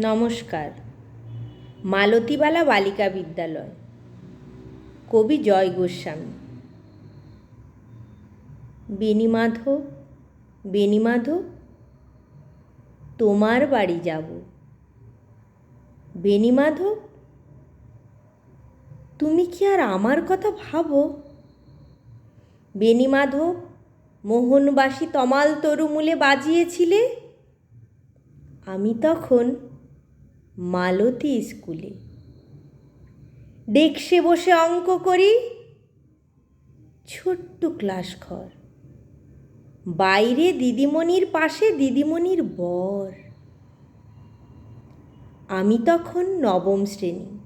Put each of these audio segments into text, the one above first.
নমস্কার। মালতীবালা বালিকা বিদ্যালয়। কবি জয় গোস্বামী। বেণীমাধব বেণীমাধব তোমার বাড়ি যাব। বেণীমাধব তুমি কি আর আমার কথা ভাবো? বেণীমাধব মোহনবাসী তমাল তরুমূলে বাজিয়েছিলে? আমি তখন মালতী স্কুলে। ডেস্কে বসে অঙ্ক করি। ছোট্ট ক্লাস ঘর। বাইরে দিদিমণির পাশে দিদিমণির বর। আমি তখন নবম শ্রেণি।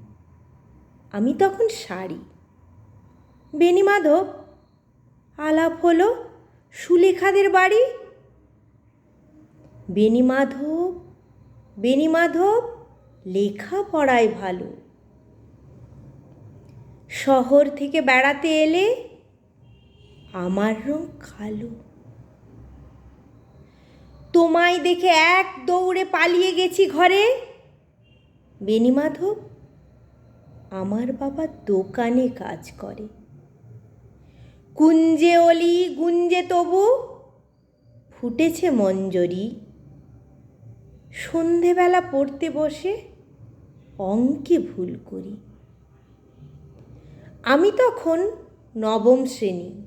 আমি তখন শাড়ি। বেণীমাধব আলাপ হলো সুলেখাদের বাড়ি। বেণীমাধব বেণীমাধব লেখাপড়ায় ভালো। শহর থেকে বেড়াতে এলে আমার রং কালো। তোমায় দেখে এক দৌড়ে পালিয়ে গেছি ঘরে। বেণীমাধব, আমার বাবা দোকানে কাজ করে। কুঞ্জে অলি, গুঞ্জে তবু ফুটেছে মঞ্জরি। সন্ধেবেলা পড়তে বসে অঙ্কে ভুল করি। আমি তখন নবম শ্রেণি,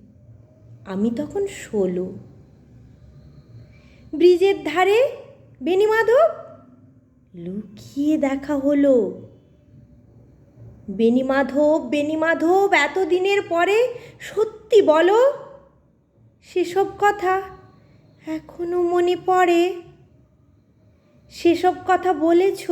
আমি তখন ষোলো। ব্রিজের ধারে বেণীমাধব লুকিয়ে দেখা হলো। বেণীমাধব বেণীমাধব, এতদিনের পরে সত্যি বলো, সেসব কথা এখনও মনে পড়ে? সেসব কথা বলেছ?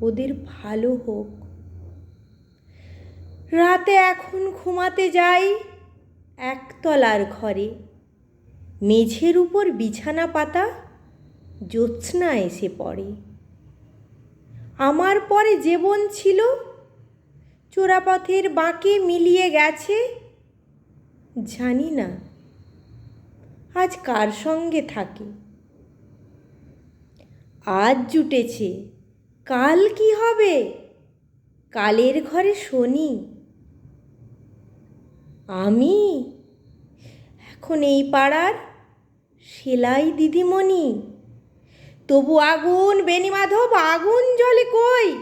ওদের ভালো হোক। রাতে এখন ঘুমাতে যাই একতলার ঘরে। মেঝের উপর বিছানা পাতা জ্যোৎস্না এসে পড়ে। আমার পরে জীবন ছিল, চোরাপথের বাঁকে মিলিয়ে গেছে, জানি না আজ কার সঙ্গে থাকে। আজ জুটেছে কাল কি হবে? কালের ঘরে শনি। আমি? এখন এই পাড়ার সেলাই দিদিমণি। তবু আগুন, বেণীমাধব, আগুন জলে কই?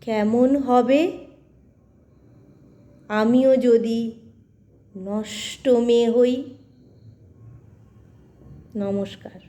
কেমন হবে? আমিও যদি নষ্ট মেয়ে হই। নমস্কার।